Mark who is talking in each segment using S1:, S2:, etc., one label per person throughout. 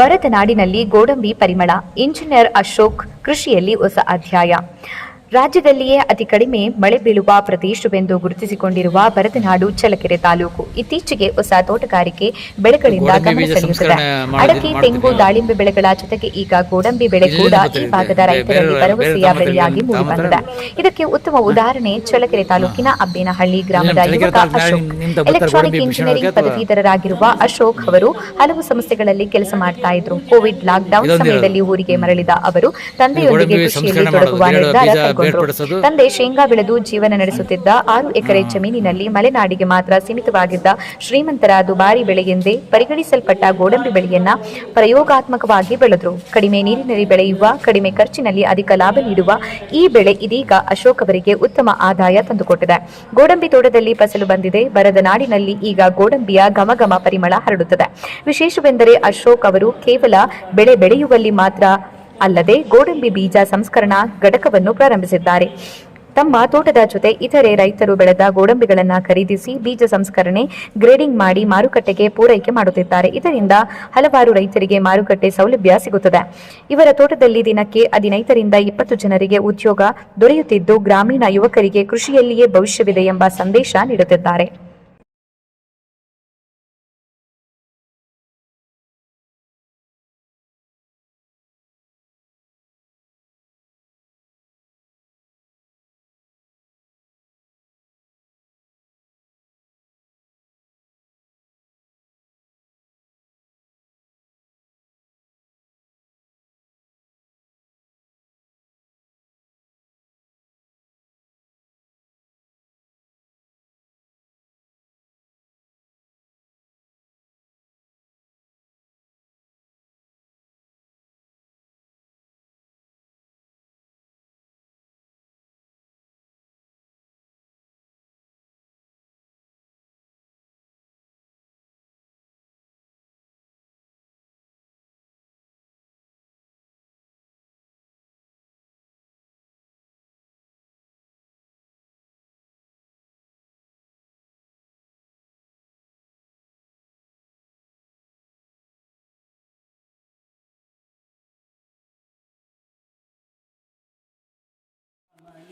S1: ಬರದ ನಾಡಿನಲ್ಲಿ ಗೋಡಂಬಿ ಪರಿಮಳ ಇಂಜಿನಿಯರ್ ಅಶೋಕ್ ಕೃಷಿಯಲ್ಲಿ ಹೊಸ ಅಧ್ಯಾಯ. ರಾಜ್ಯದಲ್ಲಿಯೇ ಅತಿ ಕಡಿಮೆ ಮಳೆ ಬೀಳುವ ಪ್ರದೇಶವೆಂದು ಗುರುತಿಸಿಕೊಂಡಿರುವ ಭರತನಾಡು ಚಲಕೆರೆ ತಾಲೂಕು. ಇತ್ತೀಚೆಗೆ ಹೊಸ ತೋಟಗಾರಿಕೆ ಬೆಳೆಗಳಿಂದ ಗಮನ ಸೆಳೆಯುತ್ತದೆ. ಅಡಕೆ ತೆಂಗು ದಾಳಿಂಬೆ ಬೆಳೆಗಳ ಜೊತೆಗೆ ಈಗ ಗೋಡಂಬಿ ಬೆಳೆ ಕೂಡ ಈ ಭಾಗದ ರೈತರಲ್ಲಿ ಭರವಸೆಯ ಬೆಳೆಯಾಗಿ ಮೂಡಿಬಂದಿದೆ. ಇದಕ್ಕೆ ಉತ್ತಮ ಉದಾಹರಣೆ ಚಲಕೆರೆ ತಾಲೂಕಿನ ಅಬ್ಬೇನಹಳ್ಳಿ ಗ್ರಾಮದ ಯುವಕ ಅಶೋಕ್. ಎಲೆಕ್ಟ್ರಾನಿಕ್ ಇಂಜಿನಿಯರಿಂಗ್ ಪದವೀಧರರಾಗಿರುವ ಅಶೋಕ್ ಅವರು ಹಲವು ಸಂಸ್ಥೆಗಳಲ್ಲಿ ಕೆಲಸ ಮಾಡ್ತಾ ಇದ್ರು. ಕೋವಿಡ್ ಲಾಕ್ಡೌನ್ ಸಮಯದಲ್ಲಿ ಊರಿಗೆ ಮರಳಿದ ಅವರು ತಂದೆಯೊಂದಿಗೆ ಕೃಷಿಯಲ್ಲಿ ತೊಡಗುವ ನಿರ್ಧಾರ
S2: ಬೀಜ
S1: ತಂದೆ ಶೇಂಗಾ ಬೆಳೆದು ಜೀವನ ನಡೆಸುತ್ತಿದ್ದ ಆರು ಎಕರೆ ಜಮೀನಿನಲ್ಲಿ ಮಲೆನಾಡಿಗೆ ಮಾತ್ರ ಸೀಮಿತವಾಗಿದ್ದ ಶ್ರೀಮಂತರ ದುಬಾರಿ ಬೆಳೆ ಎಂದೇ ಪರಿಗಣಿಸಲ್ಪಟ್ಟ ಗೋಡಂಬಿ ಬೆಳೆಯನ್ನ ಪ್ರಯೋಗಾತ್ಮಕವಾಗಿ ಬೆಳೆದರು. ಕಡಿಮೆ ನೀರಿನಲ್ಲಿ ಬೆಳೆಯುವ ಕಡಿಮೆ ಖರ್ಚಿನಲ್ಲಿ ಅಧಿಕ ಲಾಭ ನೀಡುವ ಈ ಬೆಳೆ ಇದೀಗ ಅಶೋಕ್ ಅವರಿಗೆ ಉತ್ತಮ ಆದಾಯ ತಂದುಕೊಟ್ಟಿದೆ. ಗೋಡಂಬಿ ತೋಟದಲ್ಲಿ ಫಸಲು ಬಂದಿದೆ. ಬರದ ನಾಡಿನಲ್ಲಿ ಈಗ ಗೋಡಂಬಿಯ ಘಮಘಮ ಪರಿಮಳ ಹರಡುತ್ತದೆ. ವಿಶೇಷವೆಂದರೆ ಅಶೋಕ್ ಅವರು ಕೇವಲ ಬೆಳೆ ಬೆಳೆಯುವಲ್ಲಿ ಮಾತ್ರ ಅಲ್ಲದೆ ಗೋಡಂಬಿ ಬೀಜ ಸಂಸ್ಕರಣಾ ಘಟಕವನ್ನು ಪ್ರಾರಂಭಿಸಿದ್ದಾರೆ. ತಮ್ಮ ತೋಟದ ಜೊತೆ ಇತರೆ ರೈತರು ಬೆಳೆದ ಗೋಡಂಬಿಗಳನ್ನು ಖರೀದಿಸಿ ಬೀಜ ಸಂಸ್ಕರಣೆ, ಗ್ರೇಡಿಂಗ್ ಮಾಡಿ ಮಾರುಕಟ್ಟೆಗೆ ಪೂರೈಕೆ ಮಾಡುತ್ತಿದ್ದಾರೆ. ಇದರಿಂದ ಹಲವಾರು ರೈತರಿಗೆ ಮಾರುಕಟ್ಟೆ ಸೌಲಭ್ಯ ಸಿಗುತ್ತದೆ. ಇವರ ತೋಟದಲ್ಲಿ ದಿನಕ್ಕೆ ಹದಿನೈದರಿಂದ ಇಪ್ಪತ್ತು ಜನರಿಗೆ ಉದ್ಯೋಗ ದೊರೆಯುತ್ತಿದ್ದು, ಗ್ರಾಮೀಣ ಯುವಕರಿಗೆ ಕೃಷಿಯಲ್ಲಿಯೇ ಭವಿಷ್ಯವಿದೆ ಎಂಬ ಸಂದೇಶ ನೀಡುತ್ತಿದ್ದಾರೆ.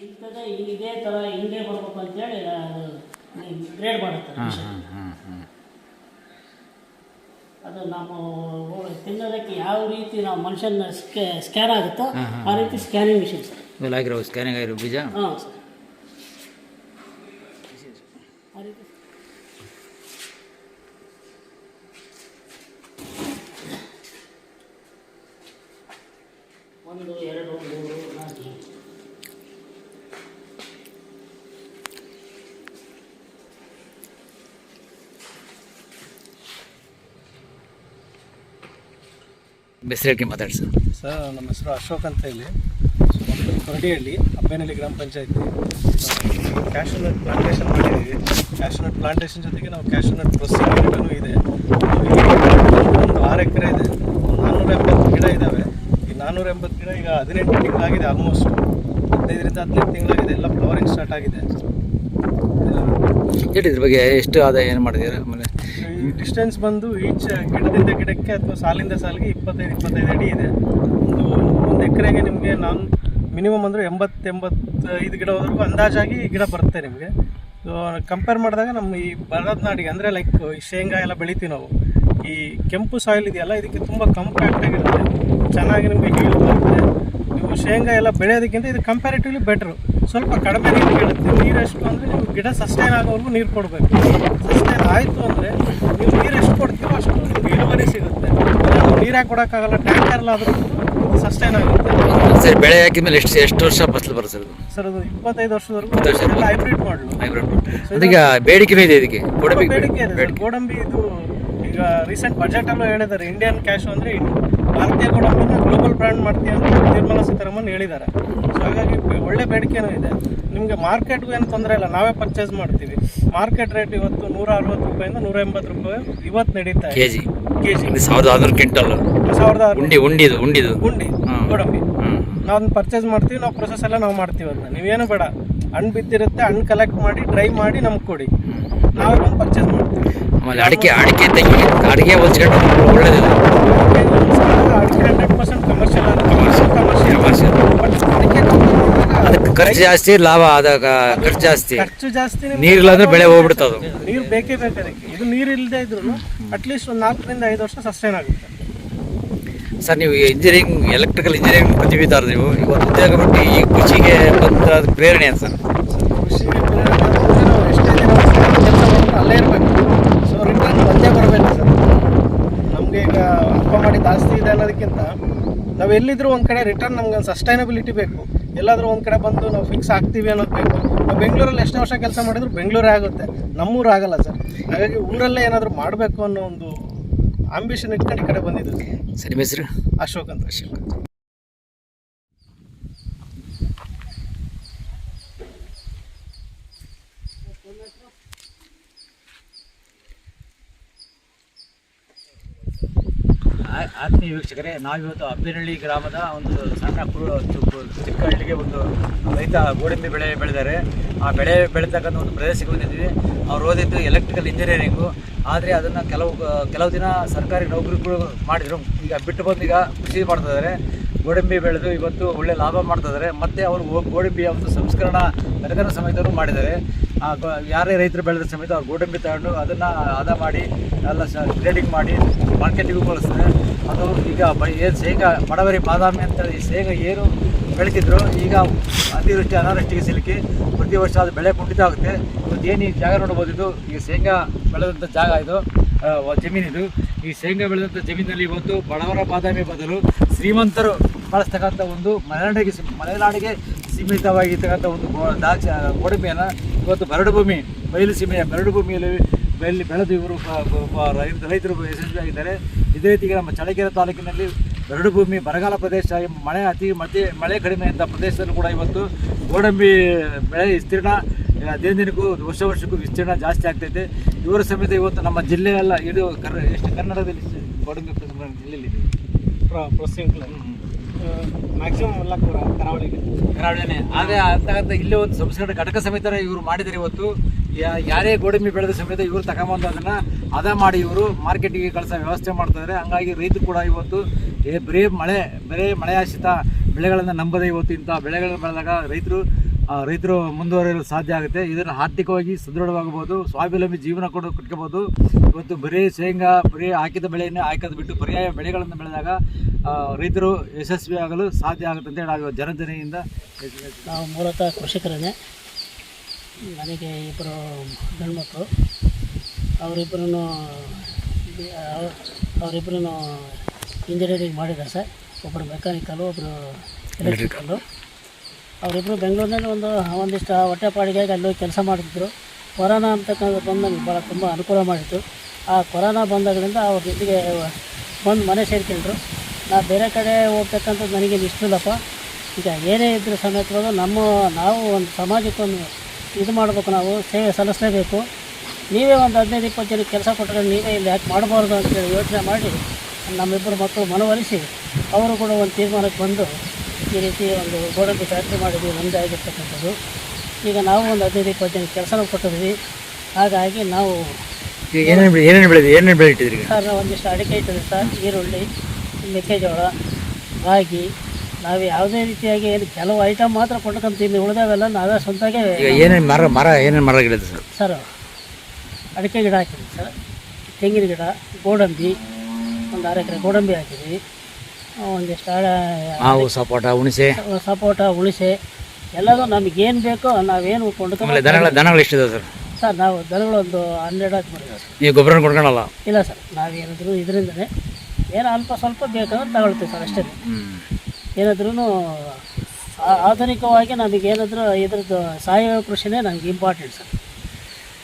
S3: ಇಂಥದ್ದೇ ಇದೇ ಥರ ಹಿಂಗೆ ಬರ್ಬೇಕು ಅಂತೇಳಿ ಅದು ಗ್ರೇಡ್ ಮಾಡುತ್ತೆ ಮಿಷನ್. ಅದು ನಾವು ತಿನ್ನೋದಕ್ಕೆ ಯಾವ ರೀತಿ ನಾವು ಮನುಷ್ಯನ ಸ್ಕ್ಯಾ ಸ್ಕ್ಯಾನ್ ಆಗುತ್ತೋ ಆ ರೀತಿ ಸ್ಕ್ಯಾನಿಂಗ್ ಮಿಷಿನ್ ಸರ್.
S2: ಇವೆಲ್ಲ ಆಗಿರೋ ಸ್ಕ್ಯಾನಿಂಗ್ ಆಗಿರೋ ಬೀಜ?
S3: ಹಾಂ ಸರ್. ಆ ರೀತಿ. ಒಂದು ಎರಡು ಮೂರು
S2: ಬೆಸರಿಕೆ ಮಾತಾಡಿ ಸರ್
S4: ಸರ್ ನಮ್ಮ ಹೆಸರು ಅಶೋಕ್ ಅಂತ ಇಲ್ಲಿ ಕೊರಡಿಹಳ್ಳಿ ಅಬ್ಬೇನಹಳ್ಳಿ ಗ್ರಾಮ ಪಂಚಾಯತಿ. ಕ್ಯಾಶು ನಟ್ ಪ್ಲಾಂಟೇಶನ್ ಮಾಡಿದ್ದೀವಿ ಕ್ಯಾಶು ನಟ್ ಪ್ಲಾಂಟೇಶನ್ ಜೊತೆಗೆ ನಾವು ಕ್ಯಾಶು ನಟ್ ಪ್ರೊಸೆಸಿಂಗ್ ಯೂನಿಟೂ ಇದೆ. ಒಂದು ಆರು ಎಕರೆ ಇದೆ. ನಾನ್ನೂರ ಎಂಬತ್ತು ಗಿಡ ಇದ್ದಾವೆ ಈ ನಾನ್ನೂರ ಎಂಬತ್ತು ಗಿಡ ಈಗ ಹದಿನೆಂಟು ತಿಂಗಳಾಗಿದೆ ಆಲ್ಮೋಸ್ಟ್ ಹದಿನೈದರಿಂದ ಹದಿನೆಂಟು ತಿಂಗಳಾಗಿದೆ. ಎಲ್ಲ ಫ್ಲವರಿಂಗ್ ಸ್ಟಾರ್ಟ್ ಆಗಿದೆ.
S2: ಇದ್ರ ಬಗ್ಗೆ ಎಷ್ಟು ಆದಾಯ ಏನು ಮಾಡಿದ್ದೀರಾ? ಆಮೇಲೆ
S4: ಡಿಸ್ಟೆನ್ಸ್ ಬಂದು ಈಚ್ ಗಿಡದಿಂದ ಗಿಡಕ್ಕೆ ಅಥವಾ ಸಾಲಿಂದ ಸಾಲಿಗೆ ಇಪ್ಪತ್ತೈದು ಇಪ್ಪತ್ತೈದು ಅಡಿ ಇದೆ. ಒಂದು ಒಂದು ಎಕರೆಗೆ ನಿಮಗೆ ನಾನು ಮಿನಿಮಮ್ ಅಂದರೆ ಎಂಬತ್ತೆಂಬತ್ತೈದು ಗಿಡವರೆಗೂ ಅಂದಾಜಾಗಿ ಗಿಡ ಬರುತ್ತೆ ನಿಮಗೆ. ಸೊ ಕಂಪೇರ್ ಮಾಡಿದಾಗ ನಮ್ಮ ಈ ಬರದ ನಾಡಿಗೆ ಅಂದರೆ ಲೈಕ್ ಈ ಶೇಂಗಾ ಎಲ್ಲ ಬೆಳಿತೀವಿ ನಾವು. ಈ ಕೆಂಪು ಸಾಯಿಲ್ ಇದೆಯಲ್ಲ, ಇದಕ್ಕೆ ತುಂಬ ಕಂಪ್ಯಾಕ್ಟ್ ಆಗಿರುತ್ತೆ. ಚೆನ್ನಾಗಿ ನಿಮಗೆ ಹೀಲ್ ಬರುತ್ತೆ. ನೀವು ಶೇಂಗಾ ಎಲ್ಲ ಬೆಳೆಯೋದಕ್ಕಿಂತ ಇದು ಕಂಪ್ಯಾರಿಟಿವ್ಲಿ ಬೆಟ್ರು ಸ್ವಲ್ಪ ಕಡಿಮೆ ನೀರು ಕೇಳುತ್ತೆ. ನೀರು ಎಷ್ಟು ಅಂದರೆ ನೀವು ಗಿಡ ಸಸ್ಟೈನ್ ಆಗೋವರೆಗೂ ನೀರು ಕೊಡಬೇಕು. ಸಸ್ಟೈನ್ ಆಯಿತು ಅಂದರೆ ನೀವು ನೀರು ಎಷ್ಟು ಕೊಡ್ತೀವೋ ಅಷ್ಟು ನಿಮ್ಗೆ ಇಳುವರಿ ಸಿಗುತ್ತೆ. ನೀರು ಹಾಕಿ ಕೊಡೋಕ್ಕಾಗಲ್ಲ ಟ್ಯಾಂಕರ್ಲಾದರೂ ಸಸ್ಟೈನ್ ಆಗುತ್ತೆ.
S2: ಸರ್ ಬೆಳೆ ಹಾಕಿದ್ಮೇಲೆ ಎಷ್ಟು ಎಷ್ಟು ವರ್ಷ ಫಸಲು ಬರುತ್ತೆ ಸರ್
S4: ಅದು ಇಪ್ಪತ್ತೈದು ವರ್ಷದವರೆಗೂ. ಹೈಬ್ರಿಡ್ ಮಾಡಲು
S2: ಹೈಬ್ರಿಡ್ ಈಗ ಬೇಡಿಕೆನೂ ಇದೆ ಇದಕ್ಕೆ. ಗೋಡಂಬಿ
S4: ಬೇಡಿಕೆ ಇದೆ.
S2: ಬೇಡಿಕೆ.
S4: ಗೋಡಂಬಿ ಇದು ಈಗ ರೀಸೆಂಟ್ ಬಜೆಟ್ ಅಲ್ಲೂ ಹೇಳಿದ್ದಾರೆ. ಇಂಡಿಯನ್ ಕ್ಯಾಶ್ ಅಂದರೆ ಭಾರತೀಯ ಗೋಡಂಬಿನ ಗ್ಲೋಬಲ್ ಬ್ರ್ಯಾಂಡ್ ಮಾಡ್ತೀವಿ ಅಂತ ನಿರ್ಮಲಾ ಸೀತಾರಾಮನ್ ಹೇಳಿದ್ದಾರೆ. ಸೊ ಹಾಗಾಗಿ ಒಳ್ಳೆ ಬೇಡಿಕೆನೂ ಇದೆ. ನಿಮಗೆ ಮಾರ್ಕೆಟ್ಗೂ ಏನು ತೊಂದರೆ ಇಲ್ಲ. ನಾವೇ ಪರ್ಚೇಸ್ ಮಾಡ್ತೀವಿ. ಮಾರ್ಕೆಟ್ ರೇಟ್ ಇವತ್ತು ನೂರ ಅರವತ್ತು ರೂಪಾಯಿಂದ ನೂರ ಎಂಬತ್ತು ರೂಪಾಯಿ ಇವತ್ತು ನಡೀತಾ
S2: ಕೆ ಜಿ
S4: ಕೆ ಜಿ
S2: ಸಾವಿರದ ಆರುನೂರು ಕ್ವಿಂಟಲ್.
S4: ಸಾವಿರದ
S2: ಉಂಡಿ ಉಂಡಿದು ಉಂಡಿದು. ಉಂಡಿ
S4: ಗೋಡಂಬಿ. ನಾವು ಪರ್ಚೇಸ್ ಮಾಡ್ತೀವಿ ನಾವು ಪ್ರೊಸೆಸ್ ಎಲ್ಲ ನಾವು ಮಾಡ್ತೀವಿ ಅದನ್ನ. ನೀವೇನು ಬೇಡ. ಹಣ್ಣು ಬಿದ್ದಿರುತ್ತೆ ಹಣ್ಣು ಕಲೆಕ್ಟ್ ಮಾಡಿ ಡ್ರೈ ಮಾಡಿ ನಮ್ಗೆ ಕೊಡಿ. ನಾವು ಪರ್ಚೇಸ್ ಮಾಡ್ತೀವಿ.
S2: ಆಮೇಲೆ ಅಡಿಕೆ ಅಡಿಕೆ ತೆಗಿ ಅಡಿಕೆ ಹೋಲ್ಸ್ಕೊಂಡು ಒಳ್ಳೇದಿಲ್ಲ.
S4: ಅಡಿಕೆ hundred percent commercial commercial commercial
S2: ಖರ್ಚು ಜಾಸ್ತಿ ಲಾಭ ಆದಾಗ ಖರ್ಚು ಜಾಸ್ತಿ.
S4: ಖರ್ಚು ಜಾಸ್ತಿ
S2: ನೀರಿಲ್ಲ ಅಂದ್ರೆ ಬೆಳೆ ಹೋಗ್ಬಿಡ್ತದೆ
S4: ನೀರು ಬೇಕೇ ಬೇಕು ಅದಕ್ಕೆ. ಇದು ನೀರು ಇಲ್ಲದೆ ಇದ್ರು ಅಟ್ಲೀಸ್ಟ್ ಒಂದು ನಾಲ್ಕರಿಂದ ಐದು ವರ್ಷ ಸಸ್ಟೈನ್ ಆಗುತ್ತೆ.
S2: ಸರ್ ನೀವು ಇಂಜಿನಿಯರಿಂಗ್ ಎಲೆಕ್ಟ್ರಿಕಲ್ ಇಂಜಿನಿಯರಿಂಗ್ ಪ್ರತಿಭೆದಾರ ನೀವು. ಇವತ್ತು ಉದ್ಯೋಗ ಬಿಟ್ಟು ಈ ಕೃಷಿಗೆ ಬಂದ ಪ್ರೇರಣೆ ಅಂತ. ಸರ್
S4: ಕೃಷಿಗೆ ಪ್ರೇರಣೆ ಅಂದ್ರೆ ನಾವು ಎಷ್ಟೇ ದಿನ ಕೆಲಸ ಮಾಡಿದ್ರು ಅಲ್ಲೇ ಇರಬೇಕು. ಸೊ ರಿಟರ್ನ್ ಬಂದೇ ಬರಬೇಕು ಸರ್. ನಮಗೆ ಈಗ ಅಪ್ಪ ಮಾಡಿ ಜಾಸ್ತಿ ಇದೆ ಅನ್ನೋದಕ್ಕಿಂತ ನಾವು ಎಲ್ಲಿದ್ರೂ ಒಂದು ಕಡೆ ರಿಟರ್ನ್ ನಮ್ಗೆ ಒಂದು ಸಸ್ಟೈನಬಿಲಿಟಿ ಬೇಕು. ಎಲ್ಲಾದರೂ ಒಂದು ಕಡೆ ಬಂದು ನಾವು ಫಿಕ್ಸ್ ಆಗ್ತೀವಿ ಅನ್ನೋದು ಬೇಕು. ನಾವು ಬೆಂಗಳೂರಲ್ಲಿ ಎಷ್ಟು ವರ್ಷ ಕೆಲಸ ಮಾಡಿದ್ರು ಬೆಂಗಳೂರೇ ಆಗುತ್ತೆ. ನಮ್ಮೂರು ಆಗಲ್ಲ ಸರ್. ಹಾಗಾಗಿ ಊರಲ್ಲೇ ಏನಾದರೂ ಮಾಡಬೇಕು ಅನ್ನೋ ಒಂದು ಆಂಬಿಷನ್ ಇಟ್ಕೊಂಡು ಈ ಕಡೆ ಬಂದಿದ್ದು ಸರಿ
S2: ಹೆಸರು
S4: ಅಶೋಕ್ ಅಂತ. ಅಶೋಕ್
S2: ಆತ್ಮೀಯ ವೀಕ್ಷಕರೇ, ನಾವಿವತ್ತು ಅಬ್ಬಿನಹಳ್ಳಿ ಗ್ರಾಮದ ಒಂದು ಸಣ್ಣ ಕು- ಚು- ಚಿಕ್ಕ ಹಳ್ಳಿಗೆ ಒಂದು ರೈತ ಗೋಡಂಬಿ ಬೆಳೆ ಬೆಳೆದಾರೆ. ಆ ಬೆಳೆ ಬೆಳೆತಕ್ಕಂಥ ಒಂದು ಪ್ರದೇಶಕ್ಕೆ ಬಂದಿದ್ವಿ ಅವ್ರು ಓದಿದ್ದು ಎಲೆಕ್ಟ್ರಿಕಲ್ ಇಂಜಿನಿಯರಿಂಗು ಆದರೆ ಅದನ್ನು ಕೆಲವು ಕೆಲವು ದಿನ ಸರ್ಕಾರಿ ನೌಕರಿಗಳು ಮಾಡಿದರು. ಈಗ ಬಿಟ್ಟು ಬಂದು ಈಗ ಕೃಷಿ ಮಾಡ್ತಿದ್ದಾರೆ ಗೋಡಂಬಿ ಬೆಳೆದು ಇವತ್ತು ಒಳ್ಳೆ ಲಾಭ ಮಾಡ್ತಿದ್ದಾರೆ ಮತ್ತು ಅವರು ಗೋಡಂಬಿ ಒಂದು ಸಂಸ್ಕರಣಾ ಘಟಕನ ಸಮೇತನೂ ಮಾಡಿದ್ದಾರೆ. ಯಾರೇ ರೈತರು ಬೆಳೆದ ಸಮೇತ ಅವ್ರು ಗೋಡಂಬಿ ತಗೊಂಡು ಅದನ್ನು ಹದ ಮಾಡಿ, ಎಲ್ಲ ಗ್ರೇಡಿಂಗ್ ಮಾಡಿ ಮಾರ್ಕೆಟಿಗೂ ಕಳಿಸ್ತಾರೆ ಅದು ಈಗ ಏನು ಶೇಂಗಾ ಬಡವರಿ ಬಾದಾಮಿ ಅಂತ ಈ ಶೇಂಗಾ ಏನು ಬೆಳೀತಿದ್ರು, ಈಗ ಅತಿವೃಷ್ಟಿ, ಅನಾವೃಷ್ಟಿಗೆ ಸಿಲುಕಿ ಪ್ರತಿ ವರ್ಷ ಅದು ಬೆಳೆ ಕುಂಠಿತ ಆಗುತ್ತೆ. ಇವತ್ತು ಏನು ಈ ಜಾಗ ನೋಡ್ಬೋದಿದ್ದು ಈಗ ಶೇಂಗಾ ಬೆಳೆದಂಥ ಜಾಗ ಇದು. ಜಮೀನಿದು. ಈ ಶೇಂಗಾ ಬೆಳೆದಂಥ ಜಮೀನಲ್ಲಿ ಇವತ್ತು ಬಡವರ ಬಾದಾಮಿ ಬದಲು ಶ್ರೀಮಂತರು ಬಳಸ್ತಕ್ಕಂಥ ಒಂದು ಮಲೆನಾಡಿಗೆ ಸಿ- ಮಲೆನಾಡಿಗೆ ಸೀಮಿತವಾಗಿರ್ತಕ್ಕಂಥ ಒಂದು ಗೋ ದಾಕ್ಷ ಗೋಡಂಬಿಯನ್ನು ಇವತ್ತು ಬರಡು ಭೂಮಿ ಬಯಲು ಸೀಮೆಯ ಬರಡು ಭೂಮಿಯಲ್ಲಿ ಬೆಲ್ಲಿ ಬೆಳೆದು ಇವರು ರೈತರು ಯಶಸ್ವಿಯಾಗಿದ್ದಾರೆ. ಇದೇ ರೀತಿಗೆ ನಮ್ಮ ಚಳ್ಳಕೆರೆ ತಾಲೂಕಿನಲ್ಲಿ ಬರಡು ಭೂಮಿ ಬರಗಾಲ ಪ್ರದೇಶ ಮಳೆ ಅತಿ ಮತಿ ಮಳೆ ಕಡಿಮೆ ಅಂತ ಪ್ರದೇಶದಲ್ಲೂ ಕೂಡ ಇವತ್ತು ಗೋಡಂಬಿ ಬೆಳೆ ವಿಸ್ತೀರ್ಣ ದಿನ ದಿನಕ್ಕೂ ವರ್ಷ ವರ್ಷಕ್ಕೂ ವಿಸ್ತೀರ್ಣ ಜಾಸ್ತಿ ಆಗ್ತೈತೆ. ಇವರ ಸಮೇತ ಇವತ್ತು ನಮ್ಮ ಜಿಲ್ಲೆಯೆಲ್ಲ ಇಡೀ ಕರ್ ಎಷ್ಟು ಕನ್ನಡದಲ್ಲಿ ಗೋಡಂಬಿ ಪ್ರದೇಶ ಜಿಲ್ಲೆಯಲ್ಲಿ
S4: ಮ್ಯಾಕ್ಸಿಮಮ್ ಎಲ್ಲ ಕರ- ಕರಾವಳಿಗೆ
S2: ಕರಾವಳಿನೇ ಆದರೆ ಇಲ್ಲೇ ಒಂದು ಸಂಸ್ಕೃತ ಘಟಕ ಸಮೇತ ಇವರು ಮಾಡಿದ್ದಾರೆ ಇವತ್ತು. ಯಾರೇ ಗೋಡಂಬಿ ಬೆಳೆದ ಸಮೇತ ಇವರು ತಗೊಂಬಂದು ಅದನ್ನು ಹದ ಮಾಡಿ ಇವರು ಮಾರ್ಕೆಟಿಗೆ ಕಳಿಸೋ ವ್ಯವಸ್ಥೆ ಮಾಡ್ತಾರೆ ಹಂಗಾಗಿ ರೈತರು ಕೂಡ ಇವತ್ತು ಬರೀ ಮಳೆ, ಬರೀ ಮಳೆಯಾಶ್ರಿತ ಬೆಳೆಗಳನ್ನು ನಂಬದೆ ಇವತ್ತು ಇಂಥ ಬೆಳೆಗಳನ್ನು ಬೆಳೆದಾಗ ರೈತರು ರೈತರು ಮುಂದುವರಿಯಲು ಸಾಧ್ಯ ಆಗುತ್ತೆ. ಇದನ್ನು ಆರ್ಥಿಕವಾಗಿ ಸದೃಢವಾಗಬಹುದು, ಸ್ವಾವಲಂಬಿ ಜೀವನ ಕೂಡ ಕಟ್ಕೋಬಹುದು. ಇವತ್ತು ಬರೀ ಶೇಂಗಾ, ಬರೀ ಹಾಕಿದ ಬೆಳೆಯನ್ನೇ ಹಾಕೋದು ಬಿಟ್ಟು ಪರ್ಯಾಯ ಬೆಳೆಗಳನ್ನು ಬೆಳೆದಾಗ ರೈತರು ಯಶಸ್ವಿಯಾಗಲು ಸಾಧ್ಯ ಆಗುತ್ತೆ ಅಂತ ಹೇಳಿ ನಾವು ಜನಜನೆಯಿಂದ
S3: ನಾವು ಮೂಲತಃ ಕೃಷಿಕರೇ ನನಗೆ ಇಬ್ಬರು ಗಂಡುಮಕ್ಕಳು ಅವರಿಬ್ಬರೂ ಅವರಿಬ್ಬರೂ ಇಂಜಿನಿಯರಿಂಗ್ ಮಾಡಿದ್ದಾರೆ ಸರ್. ಒಬ್ಬರು ಮೆಕ್ಯಾನಿಕಲು ಒಬ್ಬರು ಎಲೆಕ್ಟ್ರಿಕಲ್ಲು ಅವರಿಬ್ಬರು ಬೆಂಗಳೂರಿನಲ್ಲಿ ಒಂದು, ಒಂದಿಷ್ಟು ಹೊಟ್ಟೆಪಾಡಿಗಾಗಿ ಅಲ್ಲಿ ಹೋಗಿ ಕೆಲಸ ಮಾಡ್ತಿದ್ರು ಕೊರೋನಾ ಅಂತಕ್ಕಂಥ ಬಂದು ನಮಗೆ ಭಾಳ ತುಂಬ ಅನುಕೂಲ ಮಾಡಿತ್ತು. ಆ ಕೊರೋನಾ ಬಂದಾಗಲಿಂದ ಅವ್ರ ಜೊತೆಗೆ ಬಂದು ಮನೆ ಸೇರ್ಕೊಂಡ್ರು. ನಾ ಬೇರೆ ಕಡೆ ಹೋಗ್ತಕ್ಕಂಥದ್ದು ನನಗೇನು ಇಷ್ಟಿಲ್ಲಪ್ಪ ಈಗ ಏನೇ ಇದ್ದರೂ ಸಮೇತ ನಮ್ಮ, ನಾವು ಒಂದು ಸಮಾಜಕ್ಕೊಂದು ಇದು ಮಾಡಬೇಕು ನಾವು, ಸೇವೆ ಸಲ್ಲಿಸಲೇಬೇಕು. ನೀವೇ ಒಂದು ಹದಿನೈದು, ಇಪ್ಪತ್ತು ಜನಕ್ಕೆ ಕೆಲಸ ಕೊಟ್ಟರೆ ನೀವೇ ಇಲ್ಲಿ ಯಾಕೆ ಮಾಡಬಾರ್ದು ಅಂತೇಳಿ ಯೋಚನೆ ಮಾಡಿ ನಮ್ಮಿಬ್ಬರು ಮಕ್ಕಳು ಮನವೊಲಿಸಿ ಅವರು ಕೂಡ ಒಂದು ತೀರ್ಮಾನಕ್ಕೆ ಬಂದು ಈ ರೀತಿ ಒಂದು ಗೋಡಂಬಿ ಫ್ಯಾಕ್ಟ್ರಿ ಮಾಡಿದ್ವಿ ನಮ್ಮದೇ ಆಗಿರ್ತಕ್ಕಂಥದ್ದು. ಈಗ ನಾವು ಒಂದು ಹದಿನೈದು ಇಪ್ಪತ್ತು ಜನಕ್ಕೆ ಕೆಲಸನೂ ಕೊಟ್ಟಿದ್ವಿ ಹಾಗಾಗಿ ನಾವು
S2: ಈಗ ಏನೇನು
S3: ಸರ್ ನಾವು ಒಂದಿಷ್ಟು ಅಡಿಕೆ ಇಟ್ಟಿದ್ವಿ ಸರ್. ಈರುಳ್ಳಿ ಮೆಕ್ಕೆಜೋಳ ರಾಗಿ. ನಾವು ಯಾವುದೇ ರೀತಿಯಾಗಿ ಏನು ಕೆಲವು ಐಟಮ್ ಮಾತ್ರ ಕೊಂಡ್ಕೊಂತೀವಿ. ಉಳಿದಾವೆಲ್ಲ ನಾವೇ ಸ್ವಂತಾಗೆ
S2: ಈಗ ಏನೇನು ಮರ ಮರ ಏನೇನು ಮರ ಗಿಡ ಸರ್?
S3: ಸರ್ ಅಡಿಕೆ ಗಿಡ ಹಾಕಿದ್ವಿ ಸರ್. ತೆಂಗಿನ ಗಿಡ ಗೋಡಂಬಿ ಒಂದು ಆರು ಎಕರೆ ಗೋಡಂಬಿ ಹಾಕಿದ್ವಿ ಒಂದಿಷ್ಟು
S2: ಮಾವು ಸಪೋಟ ಹುಣಸೆ.
S3: ಸಪೋಟ ಹುಣಸೆ ಎಲ್ಲದೂ ನಮಗೇನು ಬೇಕೋ ನಾವೇನು ಕೊಂಡ್ಕೊಂಡು
S2: ದನಗಳ ದನಗಳು ಎಷ್ಟಿದೆ ಸರ್.
S3: ಸರ್ ನಾವು ದನಗಳೊಂದು ಹನ್ನೆರಡು ಹಾಕಿ ಮಾಡಿದ್ದೀವಿ ಸರ್.
S2: ನೀವು ಗೊಬ್ಬರ ಕೊಡ್ಕೊಳಲ್ಲ
S3: ಇಲ್ಲ ಸರ್ ನಾವೇನಾದರೂ ಇದರಿಂದನೇ ಏನೋ ಅಲ್ಪ ಸ್ವಲ್ಪ ಬೇಕಂದ್ರೆ ತಗೊಳ್ತೀವಿ ಸರ್ ಅಷ್ಟೇ. ಏನಾದ್ರೂ ಆಧುನಿಕವಾಗಿ ನಮಗೇನಾದರೂ ಇದ್ರದ್ದು ಸಾವಯವ ಕೃಷಿನೇ ನಮ್ಗೆ ಇಂಪಾರ್ಟೆಂಟ್ ಸರ್.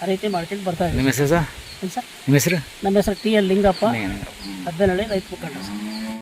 S3: ಆ ರೀತಿ ಮಾಡ್ಕೊಂಡು ಬರ್ತಾ ಇದ್ದೀವಿ.
S2: ನಿಮ್ಮ ಹೆಸರು ಸರ್?
S3: ಏನು
S2: ನಿಮ್ಮ ಹೆಸರು?
S3: ನಮ್ಮ ಹೆಸರು ಟಿ ಎಲ್ ಲಿಂಗಪ್ಪ. ಹಬ್ಬನಹಳ್ಳಿ ರೈತ ಮುಖಂಡ ಸರ್.